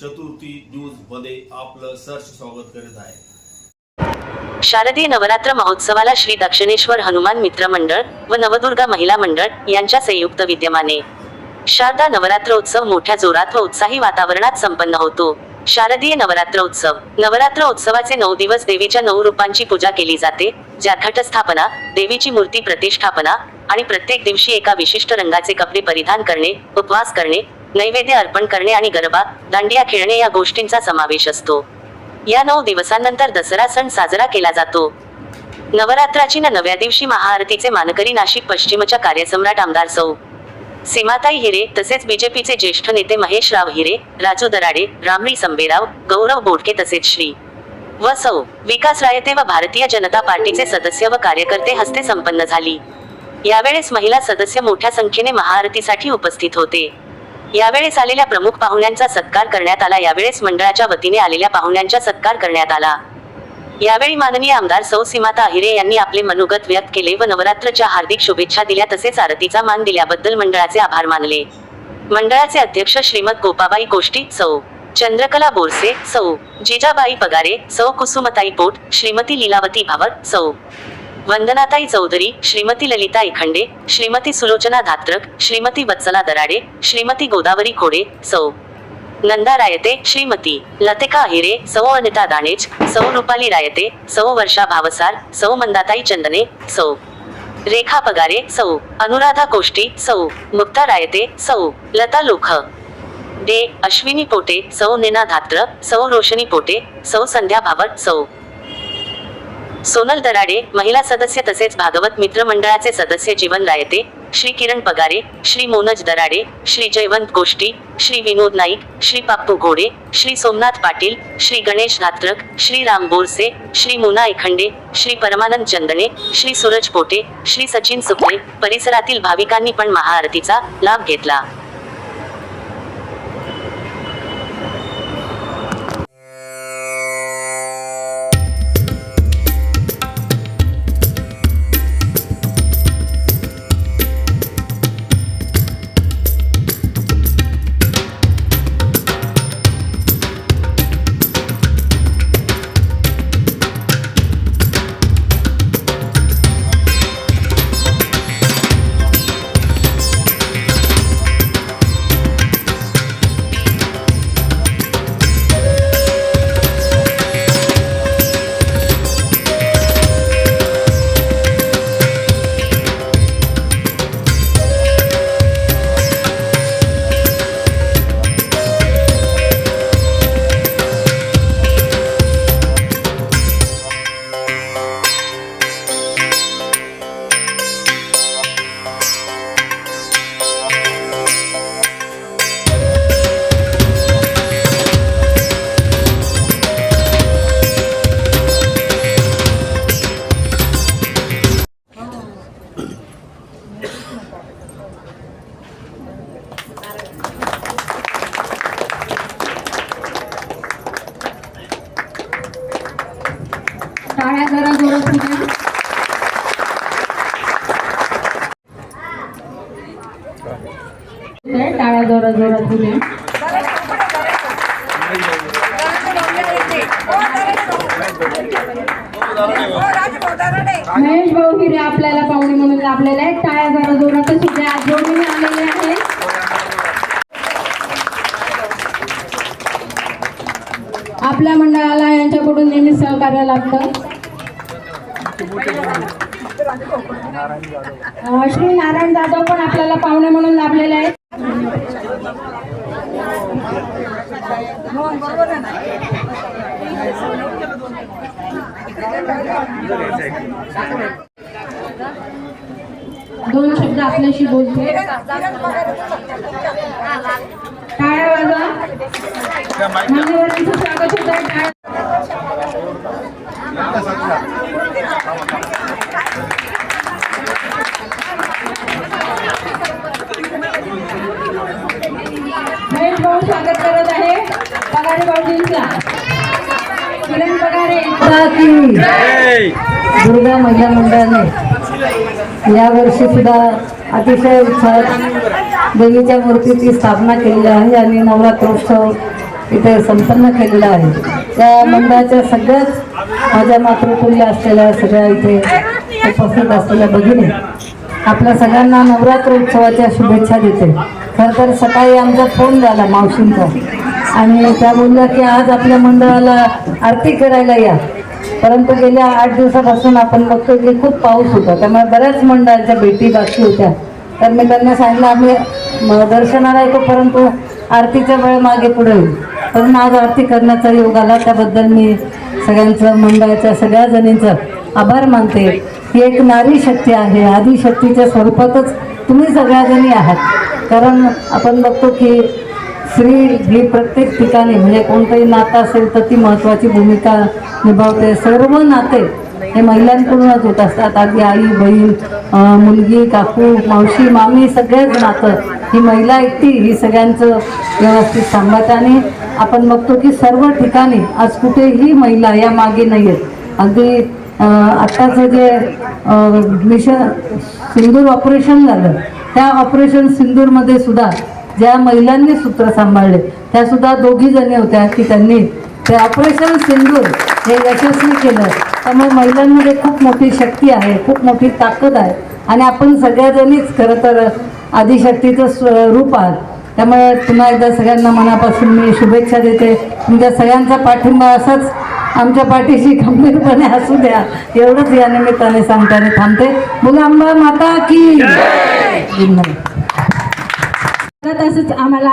चतुर्थी न्यूजमध्ये आपलं सर्च स्वागत करत आहे. शारदीय नवरात्र महोत्सवाला श्री दक्षिणेश्वर हनुमान मित्र मंडळ व नवदुर्गा महिला मंडळ यांच्या संयुक्त विद्यमाने. शारदा नवरात्र उत्सव मोठ्या जोरात व उत्साही वातावरणात संपन्न होतो. शारदीय नवरात्र उत्सव नवरात्र उत्सवाचे नऊ दिवस देवीच्या नऊ रूपांची पूजा केली जाते ज्यात घटस्थापना देवीची मूर्ती प्रतिष्ठापना आणि प्रत्येक दिवशी एका विशिष्ट रंगाचे कपडे परिधान करणे उपवास करणे नैवेद्य अर्पण करणे आणि गरबा दांडिया खेळणे या गोष्टींचा समावेश असतो. या नऊ दिवसांनंतर दसरा सण साजरा केला जातो. नवरात्राची न नव्या दिवशी महाआरतीचे मानकरी नाशिक पश्चिमच्या कार्यसम्राट आमदार सौ. सीमाताई हिरे तसेच बीजेपीचे ज्येष्ठ नेते महेश राव हिरे राजू दराडे रामरी संबेराव गौरव बोडके तसेच श्री. व सौ विकास रायते व भारतीय जनता पार्टीचे सदस्य व कार्यकर्ते हस्ते संपन्न झाली. यावेळेस महिला सदस्य मोठ्या संख्येने महाआरतीसाठी उपस्थित होते. यावेळेस आलेल्या प्रमुख पाहुण्यांचा सत्कार करण्यात आला. यावेळेस मंडळाच्या वतीने आलेल्या पाहुण्यांचा सत्कार करण्यात आला. यावेळी माननीय आमदार सौ सीमाता अहिरे यांनी आपले मनोगत व्यक्त केले व नवरात्रच्या हार्दिक शुभेच्छा दिल्या तसेच आरतीचा मान दिल्याबद्दल मंडळाचे आभार मानले. मंडळाचे अध्यक्ष श्रीमद गोपाबाई कोष्टी सौ चंद्रकला बोरसे सौ जिजाबाई पगारे सौ कुसुमताई पोट श्रीमती लीलावती भावत सौ. वंदनाताई चौधरी श्रीमती ललिता एखंडे श्रीमती सुलोचना धात्रक श्रीमती वत्सला दराडे श्रीमती गोदावरी खोडे सौ. नंदा रायते श्रीमती. लतिका अहिरे सौ अनिता दाणेज सौ रुपाली रायते सौ वर्षा भावसार सौ मंदाताई चंदने सौ. रेखा पगारे सौ. अनुराधा कोष्टी सौ. मुक्ता रायते सौ. लता लोख. डे. अश्विनी पोटे सौ नेना धात्र सौ रोशनी पोटे सौ संध्या भावट सौ. सोनल दराडे महिला सदस्य तसेच भागवत मित्र मंडळाचे सदस्य जीवन रायते श्री किरण पगारे श्री मोनज दराडे श्री जयवंत गोष्टी श्री विनोद नाईक श्री पाप्पू घोडे श्री सोमनाथ पाटील श्री गणेश घात्रक श्री राम बोरसे श्री मुना एखंडे श्री परमानंद चंदने श्री सूरज पोटे श्री सचिन सुपे परिसरातील भाविकांनी पण महाआरतीचा लाभ घेतला. टाळ्या जरा जोरात होत्या टाळ्या जोरात जोरात होत्या महेश भाऊ हिरे आपल्याला पाहुणे म्हणून लाभलेला आहे टाळ्या जरा जोरातच सुद्धा आज जोडीने आलेले आहे आपल्या मंडळाला यांच्याकडून नेहमी सहकार्य लागतं. श्री नारायण जाधव पण आपल्याला पाहुणे म्हणून लाभलेले आहेत. दोन शब्द आपल्याशी बोलते. टाळ्या वाजवा. मान्यवरांचं स्वागत होत टाळ्या महेश भाऊ स्वागत करत आहे. पगारे भाऊजींचा. किरण पगारे. दुर्गा महिला मंडळाने यावर्षी सुद्धा अतिशय उत्साहात देवीच्या मूर्तीची स्थापना केलेली आहे आणि नवरात्रोत्सव इथे संपन्न केलेला आहे. त्या मंडळाच्या सगळ्याच माझ्या मातृतुल्य असलेल्या सगळ्या इथे उपस्थित असलेल्या भगिनी आपल्या सगळ्यांना नवरात्र उत्सवाच्या शुभेच्छा देते. खरं तर सकाळी आमचा फोन झाला मावशींचा आणि त्या बोलल्या की आज आपल्या मंडळाला आरती करायला या. परंतु गेल्या आठ दिवसापासून आपण बघतो की खूप पाऊस होता. त्यामुळे बऱ्याच मंडळांच्या भेटी बाकी होत्या. तर मी त्यांना सांगितलं आम्ही दर्शनाला येतो परंतु आरतीच्या वेळ मागे पुढे होईल कारण आज आरती करण्याचा योग आला त्याबद्दल मी सगळ्यांचं मंडळाच्या सगळ्या जणींचं आभार मानते. ही एक नारी शक्ती आहे. आदिशक्तीच्या स्वरूपातच तुम्ही सगळ्याजणी आहात. कारण आपण बघतो की स्त्री ही प्रत्येक ठिकाणी म्हणजे कोणतंही नातं असेल तर ती महत्त्वाची भूमिका निभावते. सर्व नाते हे महिलांकडूनच होत असतात. आधी आई बहीण मुलगी काकू मावशी मामी सगळेच नातं ही महिला एकटी ही सगळ्यांचं व्यवस्थित सांभाळते. आणि आपण बघतो की सर्व ठिकाणी आज कुठेही महिला या मागे नाही आहेत. अगदी आत्ताचं जे मिशन सिंदूर ऑपरेशन झालं त्या ऑपरेशन सिंदूरमध्ये सुद्धा ज्या महिलांनी सूत्र सांभाळले त्या सुद्धा दोघी जणी होत्या की त्यांनी ते ऑपरेशन सिंदूर हे यशस्वी केलं. त्यामुळे महिलांमध्ये खूप मोठी शक्ती आहे खूप मोठी ताकद आहे. आणि आपण सगळ्याजणीच खरं तर आदिशक्तीचं स्वरूप आहात. त्यामुळे पुन्हा एकदा सगळ्यांना मनापासून मी शुभेच्छा देते. तुमच्या सगळ्यांचा पाठिंबा असाच आमच्या पाठीशी गंभीरपणे असू द्या. एवढंच या निमित्ताने सांगताना थांबते. मुलांबा माता की धन्यवाद तसंच आम्हाला